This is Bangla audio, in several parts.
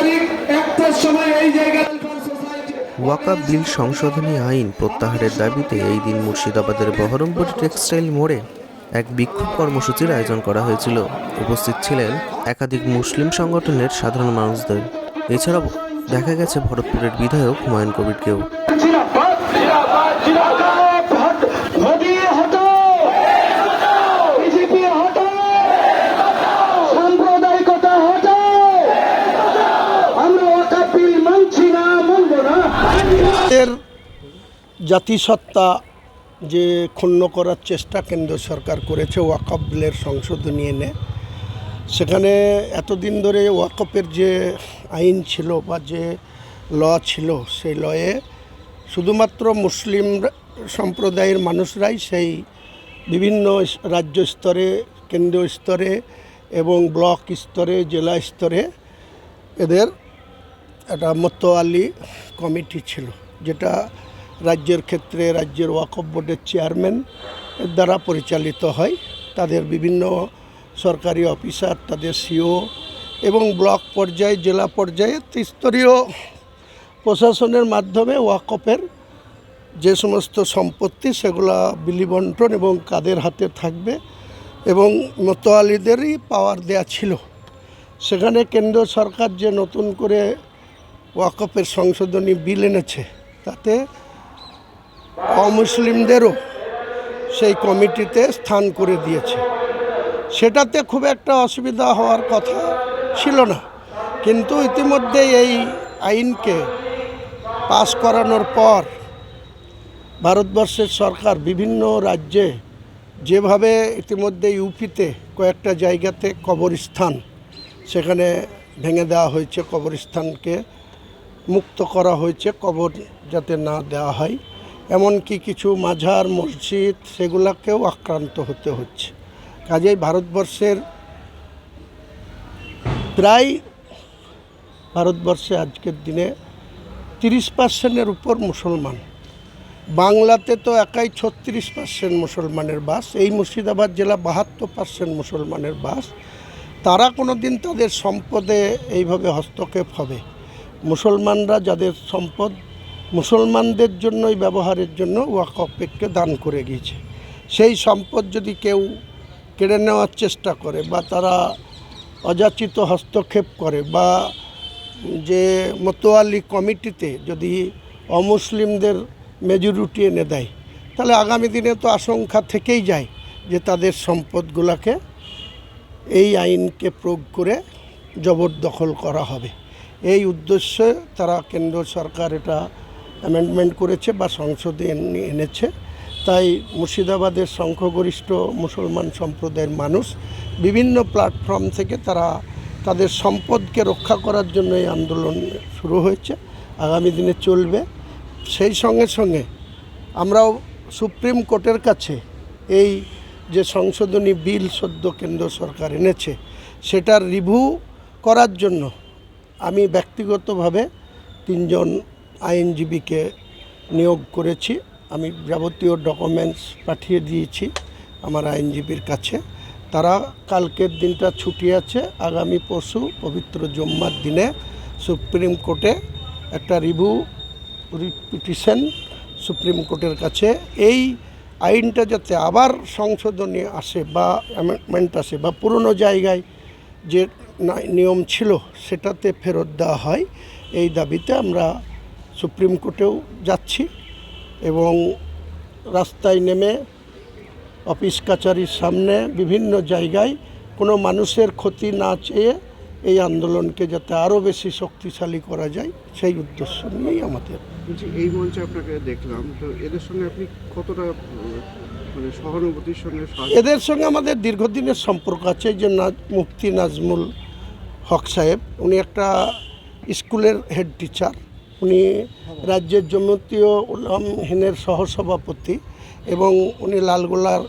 তারিখ একটার সময় এই জায়গায় সোসাইটি। ওয়াকা বিল সংশোধনী আইন প্রত্যাহারের দাবিতে এই দিন মুর্শিদাবাদের বহরমপুর টেক্সটাইল মোড়ে এক বিক্ষোভ কর্মসূচির আয়োজন করা হয়েছিল। উপস্থিত ছিলেন একাধিক মুসলিম সংগঠনের সাধারণ মানুষদের। এছাড়াও দেখা গেছে ভরতপুরের বিধায়ক হুমায়ুন কবিরকেও। জাতিসত্তা যে ক্ষুণ্ণ করার চেষ্টা কেন্দ্র সরকার করেছে ওয়াকফ বিলের সংশোধনী এনে সেখানে এতদিন ধরে ওয়াকফের যে আইন ছিল বা যে ল ছিল সেই লয়ে শুধুমাত্র মুসলিম সম্প্রদায়ের মানুষরাই সেই বিভিন্ন রাজ্য স্তরে কেন্দ্রীয় স্তরে এবং ব্লক স্তরে, জেলা স্তরে এদের একটা মতোয়ালি কমিটি ছিল, যেটা রাজ্যের ক্ষেত্রে রাজ্যের ওয়াকফ বোর্ডের চেয়ারম্যান দ্বারা পরিচালিত হয়। তাদের বিভিন্ন সরকারি অফিসার, তাদের সিও এবং ব্লক পর্যায়ে, জেলা পর্যায়ে ত্রিস্তরীয় প্রশাসনের মাধ্যমে ওয়াকফের যে সমস্ত সম্পত্তি সেগুলা বিলিবন্টন এবং কাদের হাতে থাকবে এবং মতোয়ালিদেরই পাওয়ার দেয়া ছিল। সেখানে কেন্দ্র সরকার যে নতুন করে ওয়াকফের সংশোধনী বিল এনেছে, তাতে অমুসলিমদেরও সেই কমিটিতে স্থান করে দিয়েছে। সেটাতে খুব একটা অসুবিধা হওয়ার কথা ছিল না। কিন্তু ইতিমধ্যে এই আইনকে পাশ করানোর পর ভারতবর্ষের সরকার বিভিন্ন রাজ্যে যেভাবে ইতিমধ্যে ইউপিতে কয়েকটা জায়গাতে কবরস্থান, সেখানে ভেঙে দেওয়া হয়েছে, কবরস্থানকে মুক্ত করা হয়েছে, কবর যাতে না দেওয়া হয়। এমনকি কিছু মাঝার মসজিদ সেগুলোকেও আক্রান্ত হতে হচ্ছে। কাজেই ভারতবর্ষের প্রায় ভারতবর্ষে আজকের দিনে তিরিশ পার্সেন্টের উপর মুসলমান। বাংলাতে তো একাই ছত্রিশ পার্সেন্ট মুসলমানের বাস, এই মুর্শিদাবাদ জেলা বাহাত্তর পার্সেন্ট মুসলমানের বাস। তারা কোনো দিন তাদের সম্পদে এইভাবে হস্তক্ষেপ হবে। মুসলমানরা যাদের সম্পদ মুসলমানদের জন্যই ব্যবহারের জন্য ওয়াকফকে দান করে গিয়েছে। সেই সম্পদ যদি কেউ কেড়ে নেওয়ার চেষ্টা করে বা তারা অযাচিত হস্তক্ষেপ করে বা যে মতোয়ালি কমিটিতে যদি অমুসলিমদের মেজরিটি এনে দেয়, তাহলে আগামী দিনে তো আশঙ্কা থেকেই যায় যে তাদের সম্পদগুলোকে এই আইনকে প্রয়োগ করে জবরদখল করা হবে। এই উদ্দেশ্যে তারা কেন্দ্র সরকার এটা অ্যামেন্ডমেন্ট করেছে বা সংসদে এনেছে। তাই মুর্শিদাবাদের সংখ্যাগরিষ্ঠ মুসলমান সম্প্রদায়ের মানুষ বিভিন্ন প্ল্যাটফর্ম থেকে তারা তাদের সম্পদকে রক্ষা করার জন্য এই আন্দোলন শুরু হয়েছে, আগামী দিনে চলবে। সেই সঙ্গে সঙ্গে আমরাও সুপ্রিম কোর্টের কাছে এই যে সংশোধনী বিল সদ্য কেন্দ্র সরকার এনেছে, সেটার রিভিউ করার জন্য আমি ব্যক্তিগতভাবে তিনজন আইনজীবীকে নিয়োগ করেছি। আমি যাবতীয় ডকুমেন্টস পাঠিয়ে দিয়েছি আমার আইনজীবীর কাছে। তারা কালকের দিনটা ছুটি আছে, আগামী পরশু পবিত্র জম্মার দিনে সুপ্রিম কোর্টে একটা রিভিউ পিটিশন সুপ্রিম কোর্টের কাছে। এই আইনটা যাতে আবার সংশোধনী আসে বা অ্যামেন্ডমেন্ট আসে বা পুরনো জায়গায় যে নিয়ম ছিল সেটাতে ফেরত দেওয়া হয়, এই দাবিতে আমরা সুপ্রিম কোর্টেও যাচ্ছি এবং রাস্তায় নেমে অফিস কাচারির সামনে বিভিন্ন জায়গায় কোনো মানুষের ক্ষতি না চেয়ে এই আন্দোলনকে যাতে আরও বেশি শক্তিশালী করা যায় সেই উদ্দেশ্য নিয়েই আমাদের। এই মঞ্চে আপনাকে দেখলাম। তো এদের সঙ্গে আপনি কতটা মানে সহানুভূতির সঙ্গে এদের সঙ্গে আমাদের দীর্ঘদিনের সম্পর্ক আছে যে নাজ মুফতি নাজমুল হক সাহেব। উনি একটা স্কুলের হেড টিচার। উনি রাজ্যের জমিতীয় উলামহীনের সহসভাপতি এবং উনি লালগোলার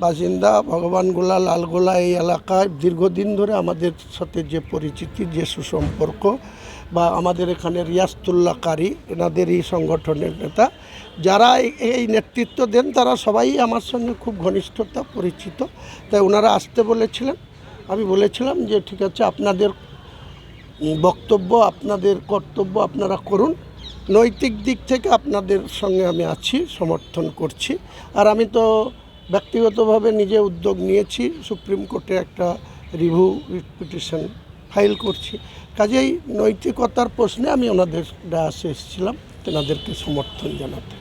বাসিন্দা, ভগবানগোলা লালগোলা এই এলাকায় দীর্ঘদিন ধরে আমাদের সাথে যে পরিচিতি, যে সুসম্পর্ক বা আমাদের এখানে রিয়াস্তুল্লাহ কারি এনাদের এই সংগঠনের নেতা, যারা এই- নেতৃত্ব দেন তারা সবাই আমার সঙ্গে খুব ঘনিষ্ঠতা পরিচিত। তাই ওনারা আসতে বলেছিলেন। আমি বলেছিলাম যে, ঠিক আছে, আপনাদের বক্তব্য, আপনাদের কর্তব্য আপনারা করুন। নৈতিক দিক থেকে আপনাদের সঙ্গে আমি আছি, সমর্থন করছি। আর আমি তো ব্যক্তিগতভাবে নিজে উদ্যোগ নিয়েছি, সুপ্রিম কোর্টে একটা রিভিউ পিটিশন ফাইল করছি। কাজেই নৈতিকতার প্রশ্নে আমি ওনাদের ডায়াসে এসেছিলাম, তেনাদেরকে সমর্থন জানাতে।